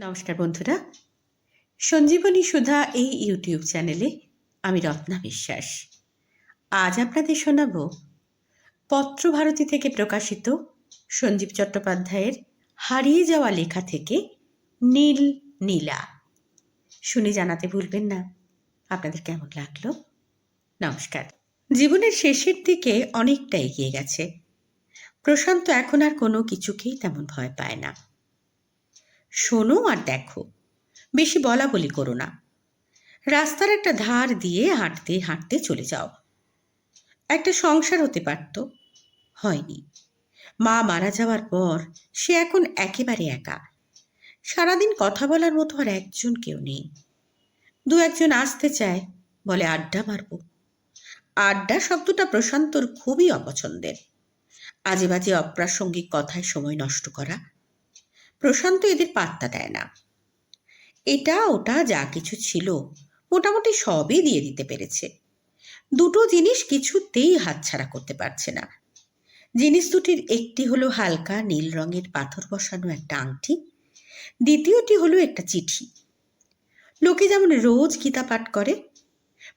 নমস্কার বন্ধুরা। সঞ্জীবনী সুধা এই ইউটিউব চ্যানেলে আমি রত্না বিশ্বাস। আজ আপনাদের শোনাব পত্রভারতী থেকে প্রকাশিত সঞ্জীব চট্টোপাধ্যায়ের হারিয়ে যাওয়া লেখা থেকে নীল নীলা। শুনে জানাতে ভুলবেন না। আপনাদের কেমন লাগল? নমস্কার। জীবনের শেষের দিকে অনেকটা এগিয়ে গেছে। প্রশান্ত এখন আর কোনো কিছুকেই তেমন ভয় পায় না। শোনো আর দেখো। বেশি বলা বলি করো না। রাস্তার একটা ধার দিয়ে হাঁটতে হাঁটতে চলে যাও। একটা সংসার হতে পারত। হয়নি। মা মারা যাওয়ার পর সে এখন একেবারে একা। সারাদিন কথা বলার মতো আর একজন কেউ নেই। দু একজন আসতে চায় বলে আড্ডা মারব। আড্ডা শব্দটা প্রশান্তর খুবই অপছন্দের। আজে বাজে অপ্রাসঙ্গিক কথায় সময় নষ্ট করা প্রশান্ত এদের পাত্তা দেয় না। এটা ওটা যা কিছু ছিল, মোটামুটি সবই দিয়ে দিতে পেরেছে। দুটো জিনিস কিছুতেই হাতছাড়া করতে পারছে না। জিনিস দুটির একটি হলো হালকা নীল রঙের পাথর বসানো একটা আংটি, দ্বিতীয়টি হলো একটা চিঠি। লোকে যেমন রোজ গীতা পাঠ করে,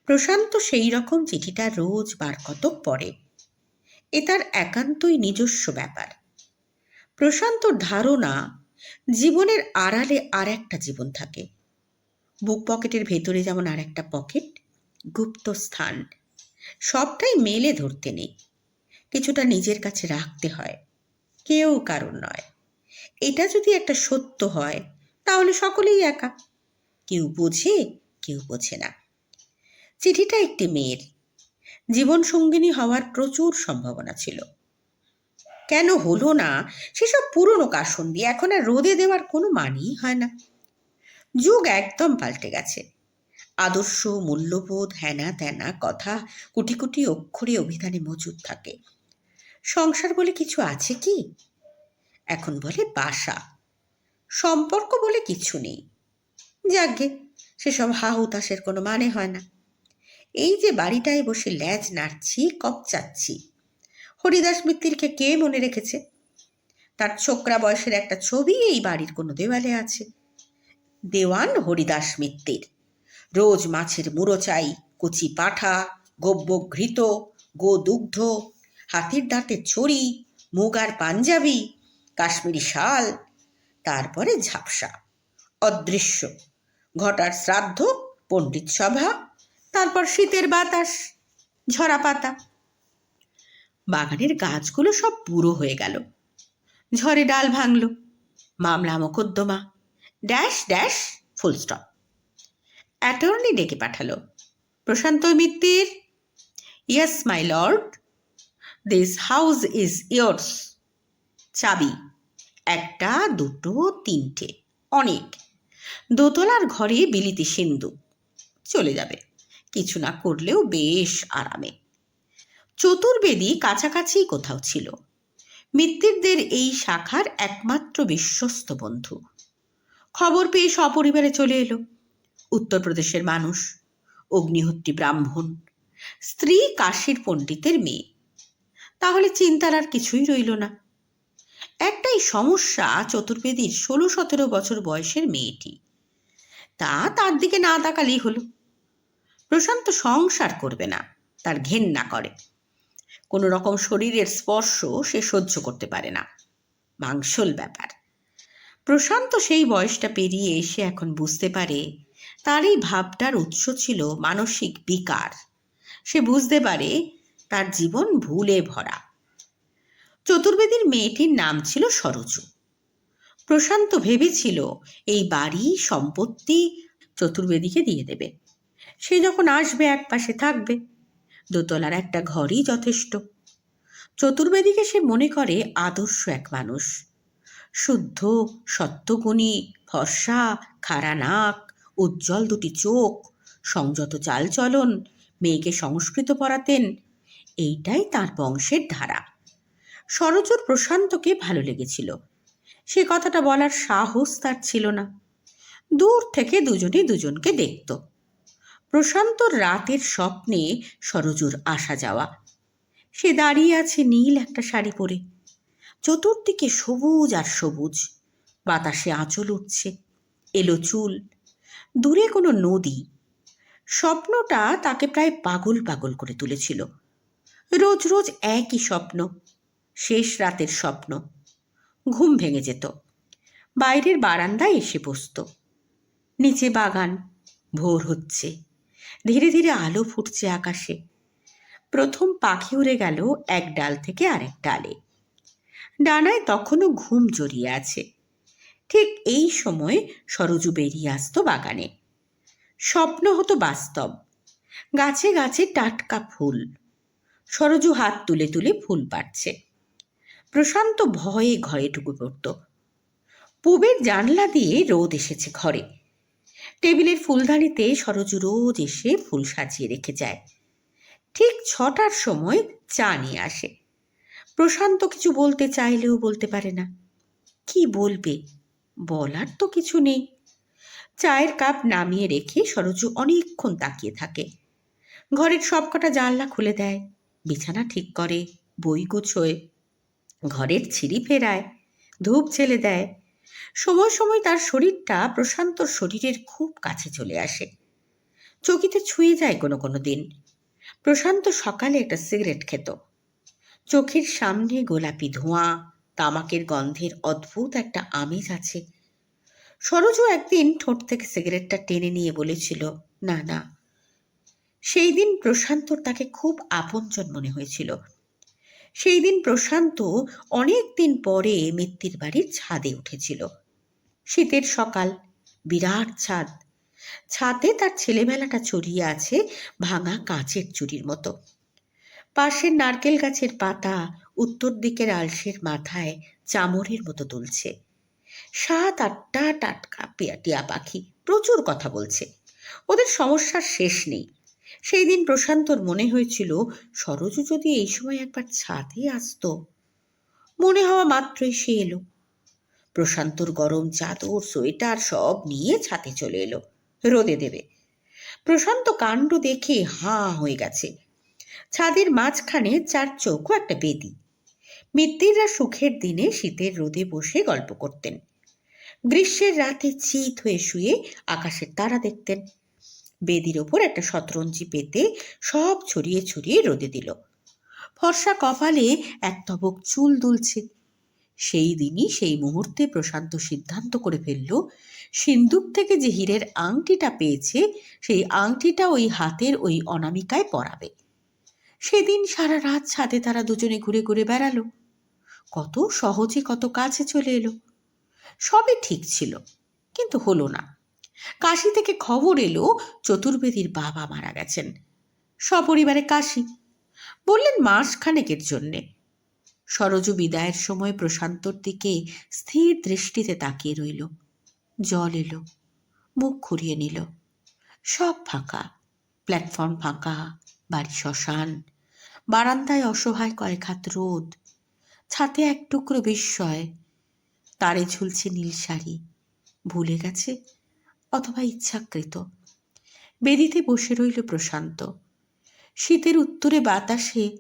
প্রশান্ত সেই রকম চিঠিটা রোজ বার কতক পড়ে। এ তার একান্তই নিজস্ব ব্যাপার। প্রশান্তর ধারণা জীবনের আড়ালে আর একটা জীবন থাকে। বুক পকেটের ভেতরে যেমন আর একটা পকেট, গুপ্ত স্থান। সবটাই মেলে ধরতে নেই। কিছুটা নিজের কাছে রাখতে হয়। কেউ কারণ নয়। এটা যদি একটা সত্য হয়, তাহলে সকলেই একা। কেউ বোঝে কেউ বোঝে না। চিঠিটা একটি মেয়ের। জীবন সঙ্গিনী হওয়ার প্রচুর সম্ভাবনা ছিল। কেন হলো না? সেসব পুরনো কাসন দিয়ে এখন আর রোদে দেওয়ার কোনো মানেই হয় না। যুগ একদম পাল্টে গেছে। আদর্শ, মূল্যবোধ হ্যানা ত্যানা কথা কুটি কুটি অক্ষরে অভিধানে মজুদ থাকে। সংসার বলে কিছু আছে কি? এখন বলে বাসা। সম্পর্ক বলে কিছু নেই। যাকে সেসব হা হুতাশের কোনো মানে হয় না। এই যে বাড়িটায় বসে ল্যাজ নাড়ছি কপচাচ্ছি হরিদাস মিত্তিরকে কে মনে রেখেছে? তার ছোকরা বয়সের একটা ছবি এই বাড়ির কোনো দেওয়ালে আছে। দেওয়ান হরিদাস মিত্তির। রোজ মাছের মুড়ো চাই, কচি পাঠা গব্য ঘৃত গো দুগ্ধ হাতির দাঁতের ছড়ি মুগার পাঞ্জাবি, কাশ্মীরি শাল, তারপরে ঝাপসা। অদৃশ্য। ঘটার শ্রাদ্ধ, পণ্ডিত সভা, তারপর শীতের বাতাস, ঝরা পাতা। বাগানের গাছগুলো সব বুড়ো হয়ে গেল। ঝড়ে ডাল ভাঙল, মামলা মোকদ্দমা, dash dash, full stop. Attorney ডেকে পাঠালো, Prashanta Mittir, yes, my lord, this house is yours. চাবি, একটা, দুটো, তিনটে, অনেক। দোতলার ঘরে বিলিতি সিন্ধু, চলে যাবে, কিছু না করলেও বেশ আরামে। চতুর্বেদী কাছাকাছি কোথাও ছিল। মিত্তিরদের এই শাখার একমাত্র বিশ্বস্ত বন্ধু। খবর পেয়ে সপরিবারে চলে এলো। উত্তরপ্রদেশের মানুষ, অগ্নিহত্রী ব্রাহ্মণ, স্ত্রী কাশীর পণ্ডিতের মেয়ে। তাহলে চিন্তার আর কিছুই রইল না। একটাই সমস্যা চতুর্বেদীর ষোলো সতেরো বছর বয়সের মেয়েটি। তা তার দিকে না তাকালেই হলো। প্রশান্ত সংসার করবে না, তার ঘেন্না করে। কোনো রকম শরীরের স্পর্শ সে সহ্য করতে পারে না। মাংসল ব্যাপার। প্রশান্ত সেই বয়সটা পেরিয়ে এসে এখন বুঝতে পারে তার এই ভাবটার উৎস ছিল মানসিক বিকার। সে বুঝতে পারে তার জীবন ভুলে ভরা। চতুর্বেদীর মেয়েটির নাম ছিল সরজু। প্রশান্ত ভেবেছিল এই বাড়ি সম্পত্তি চতুর্বেদীকে দিয়ে দেবে। সে যখন আসবে এক পাশে থাকবে। দোতলার একটা ঘরই যথেষ্ট। চতুর্বেদীকে সে মনে করে আদর্শ এক মানুষ। শুদ্ধ, সত্যগুণী, ফর্সা, খাড়া নাক, উজ্জ্বল দুটি চোখ, সংযত চালচলন, মেয়েকে সংস্কৃত পড়াতেন, এইটাই তার বংশের ধারা। সরজুর প্রশান্তকে ভালো লেগেছিল। সে কথাটা বলার সাহস তার ছিল না। দূর থেকে দুজনে দুজনকে দেখত। প্রশান্তর রাতের স্বপ্নে সরজুর আসা যাওয়া। সে দাঁড়িয়ে আছে নীল একটা শাড়ি পরে। চতুর্দিকে সবুজ আর সবুজ। বাতাসে আঁচল উঠছে। এলো চুল। দূরে কোনো নদী। স্বপ্নটা তাকে প্রায় পাগল পাগল করে তুলেছিল। রোজ রোজ একই স্বপ্ন। শেষ রাতের স্বপ্ন। ঘুম ভেঙে যেত। বাইরের বারান্দায় এসে বসত। নিচে বাগান। ভোর হচ্ছে। ধীরে ধীরে আলো ফুটছে আকাশে। প্রথম পাখি উড়ে গেল এক ডাল থেকে আরেক ডালে। ডানায় তখনও ঘুম জড়িয়ে আছে। ঠিক এই সময় সরজু বেরিয়ে আসতো বাগানে। স্বপ্ন হতো বাস্তব। গাছে গাছে টাটকা ফুল। সরজু হাত তুলে তুলে ফুল পাড়ছে। প্রশান্ত ভয়ে ঘরে ঢুকে পড়ত। পুবের জানলা দিয়ে রোদ এসেছে ঘরে। টেবিলের ফুলদানিতে সরজু রোজ এসে ফুল সাজিয়ে রেখে যায়। ঠিক ছটার সময় চা নিয়ে আসে। প্রশান্ত কিছু বলতে চাইলেও বলতে পারে না। কি বলবে? বলার তো কিছু নেই। চায়ের কাপ নামিয়ে রেখে সরজু অনেকক্ষণ তাকিয়ে থাকে। ঘরের সবকটা জানলা খুলে দেয়। বিছানা ঠিক করে, বই গুছোয়। ঘরের ছিঁড়ি ফেরায়। ধূপ ছেলে দেয়। সময় সময় তার শরীরটা প্রশান্তর শরীরের খুব কাছে চলে আসে। চকিতে ছুঁয়ে যায় কোনো কোনো দিন। প্রশান্ত সকালে একটা সিগারেট খেত। চোখের সামনে গোলাপি ধোঁয়া, তামাকের গন্ধের অদ্ভুত একটা আমেজ আছে। সরোজও একদিন ঠোঁট থেকে সিগারেটটা টেনে নিয়ে বলেছিল, না না। সেই দিন প্রশান্তর তাকে খুব আপনজন মনে হয়েছিল। সেই দিন প্রশান্ত অনেক দিন পরে মিত্তির বাড়ির ছাদে উঠেছিল। শীতের সকাল, বিরাট ছাদ। ছাদে তার ছেলেবেলাটা ছড়িয়ে আছে ভাঙা কাঁচের চুরির মতো। পাশের নারকেল গাছের পাতা উত্তর দিকের আলসের মাথায় চামরের মতো দুলছে। সাত আটটা টাটকা পেয়াটিয়া পাখি প্রচুর কথা বলছে। ওদের সমস্যার শেষ নেই। সেই দিন প্রশান্তর মনে হয়েছিল, সরজু যদি এই সময় একবার ছাদে আসতো? মনে হওয়া মাত্রই সে এলো। প্রশান্তর গরম চাদর, সোয়েটার সব নিয়ে ছাদে চলে এলো, রোদে দেবে। প্রশান্ত কাণ্ড দেখে হাঁ হয়ে গেছে। ছাদের মাঝখানে চার চৌকো একটা বেদি। মিত্তিররা সুখের দিনে শীতের রোদে বসে গল্প করতেন। গ্রীষ্মের রাতে চিত হয়ে শুয়ে আকাশের তারা দেখতেন। বেদির ওপর একটা শতরঞ্জি পেতে সব ছড়িয়ে ছড়িয়ে রোদে দিল। ফর্সা কপালে এক তবক চুল দুলছে। সেই দিনই সেই মুহূর্তে প্রশান্ত সিদ্ধান্ত করে ফেলল, সিন্দুক থেকে যে হীরের আংটিটা পেয়েছে, সেই আংটিটা ওই হাতের ওই অনামিকায় পরাবে। সেদিন সারা রাত ছাদে তারা দুজনে ঘুরে ঘুরে বেড়ালো। কত সহজে কত কাছে চলে এলো। সবই ঠিক ছিল, কিন্তু হলো না। কাশি থেকে খবর এলো চতুর্বেদীর বাবা মারা গেছেন। সপরিবারে কাশি। বললেন মাস খানেকের জন্যে। সরজু বিদায়ের সময় প্রশান্তর দিকে স্থির দৃষ্টিতে তাকিয়ে রইল। জল এলো, মুখ ঘুরিয়ে নিল। সব ফাঁকা, প্ল্যাটফর্ম ফাঁকা, বাড়ি শ্মশান, বারান্দায় অসহায় কয়েক হাত রোদ, ছাতে এক টুকরো বিস্ময়, তারে ঝুলছে নীল শাড়ি, ভুলে গেছে অথবা ইচ্ছাকৃত। বেদিতে বসে রইল প্রশান্ত। শীতের উত্তরে বাতাসে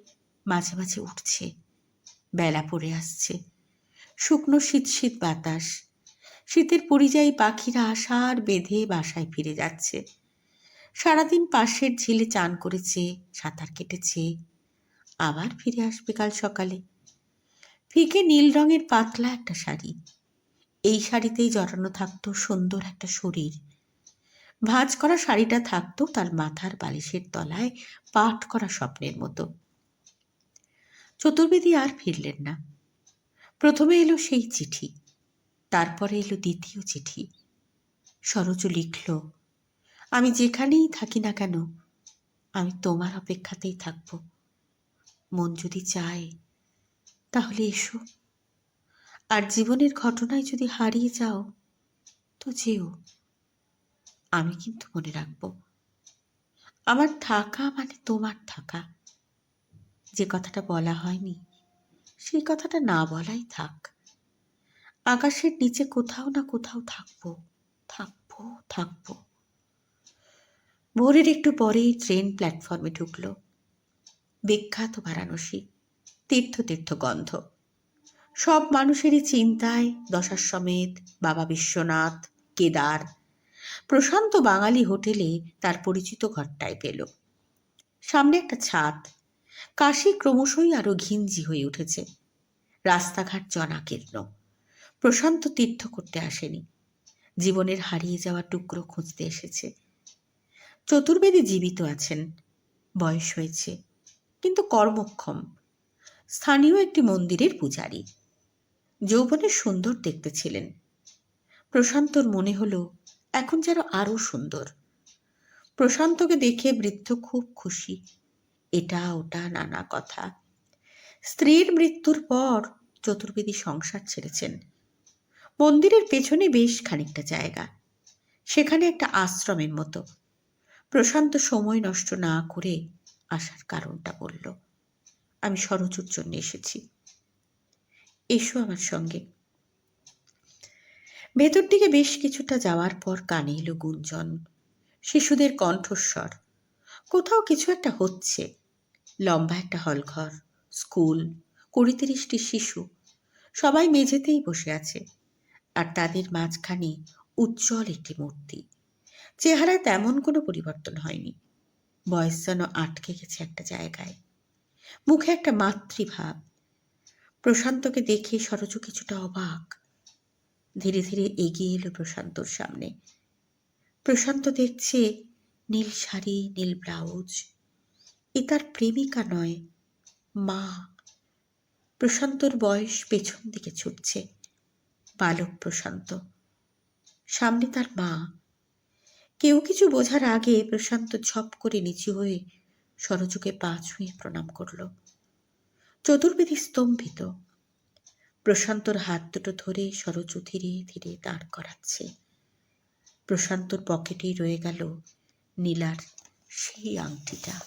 মাঝে মাঝে উঠছে। বেলা পড়ে আসছে। শুকনো শীত শীত বাতাস। শীতের পরিযায়ী পাখিরা আশার বেঁধে বাসায় ফিরে যাচ্ছে। সারাদিন পাশের ঝিলে চান করেছে, সাঁতার কেটেছে। আবার ফিরে আসবে কাল সকালে। ফিকে নীল রঙের পাতলা একটা শাড়ি। এই শাড়িতেই জড়ানো থাকতো সুন্দর একটা শরীর। ভাঁজ করা শাড়িটা থাকতো তার মাথার বালিশের তলায় পাঠ করা স্বপ্নের মতো। চতুর্বেদী আর ফিরলেন না। প্রথমে এলো সেই চিঠি, তারপরে এলো দ্বিতীয় চিঠি। সরজ লিখল, আমি যেখানেই থাকি না কেন, আমি তোমার অপেক্ষাতেই থাকব। মন যদি চায়, তাহলে এসো। আর জীবনের ঘটনায় যদি হারিয়ে যাও, তো যেও। আমি কিন্তু মনে রাখব, আমার থাকা মানে তোমার থাকা। যে কথাটা বলা হয়নি, সেই কথাটা না বলাই থাক। আকাশের নিচে কোথাও না কোথাও থাকব থাকব থাকব। ভোরের একটু পরেই ট্রেন প্ল্যাটফর্মে ঢুকল। বিখ্যাত বারাণসী, তীর্থ তীর্থ গন্ধ। সব মানুষেরই চিন্তায় দশার সমেত বাবা বিশ্বনাথ, কেদার। প্রশান্ত বাঙালি হোটেলে তার পরিচিত ঘরটায় পেল। সামনে একটা ছাদ। কাশি ক্রমশই আরও ঘিঞ্জি হয়ে উঠেছে। রাস্তাঘাট জনাকীর্ণ। প্রশান্ত তীর্থ করতে আসেনি। জীবনের হারিয়ে যাওয়া টুকরো খুঁজতে এসেছে। চতুর্বেদী জীবিত আছেন। বয়স হয়েছে। কিন্তু কর্মক্ষম। স্থানীয় একটি মন্দিরের পূজারী। যৌবনে সুন্দর দেখতে ছিলেন। প্রশান্তর মনে হলো, এখন যেন আরও সুন্দর। প্রশান্তকে দেখে বৃদ্ধ খুব খুশি। এটা ওটা নানা কথা। স্ত্রীর মৃত্যুর পর চতুর্বেদী সংসার ছেড়েছেন। মন্দিরের পেছনে বেশ খানিকটা জায়গা। সেখানে একটা আশ্রমের মতো। প্রশান্ত সময় নষ্ট না করে আসার কারণটা বলল, আমি সরজুর জন্য এসেছি। এসো আমার সঙ্গে। ভেতর দিকে বেশ কিছুটা যাওয়ার পর কানে এলো গুঞ্জন। শিশুদের কণ্ঠস্বর। কোথাও কিছু একটা হচ্ছে। লম্বা একটা হলঘর, স্কুল কুড়ি তিরিশটি শিশু। সবাই মেঝেতেই বসে আছে। আর তাদের মাঝখানে উজ্জ্বল একটি মূর্তি। চেহারায় তেমন কোনো পরিবর্তন হয়নি। বয়স যেন আটকে গেছে একটা জায়গায়। মুখে একটা মাতৃভাব। প্রশান্তকে দেখে সরজ কিছুটা অবাক। ধীরে ধীরে এগিয়ে এলো প্রশান্তর সামনে। প্রশান্ত দেখছে নীল শাড়ি, নীল ব্লাউজ। এ তার প্রেমিকা নয়, মা। প্রশান্তর বয়স পেছন দিকে ছুটছে। বালক প্রশান্ত। সামনে তার মা। কেউ কিছু বোঝার আগে প্রশান্ত ঝপ করে নিচু হয়ে সরজুকে পা ছুঁয়ে প্রণাম করল। চতুর্বেদী স্তম্ভিত। প্রশান্তর হাত দুটো ধরে সরজু ধীরে ধীরে দাঁড় করাচ্ছে। প্রশান্তর পকেটেই রয়ে গেল নীলার সেই আংটিটা।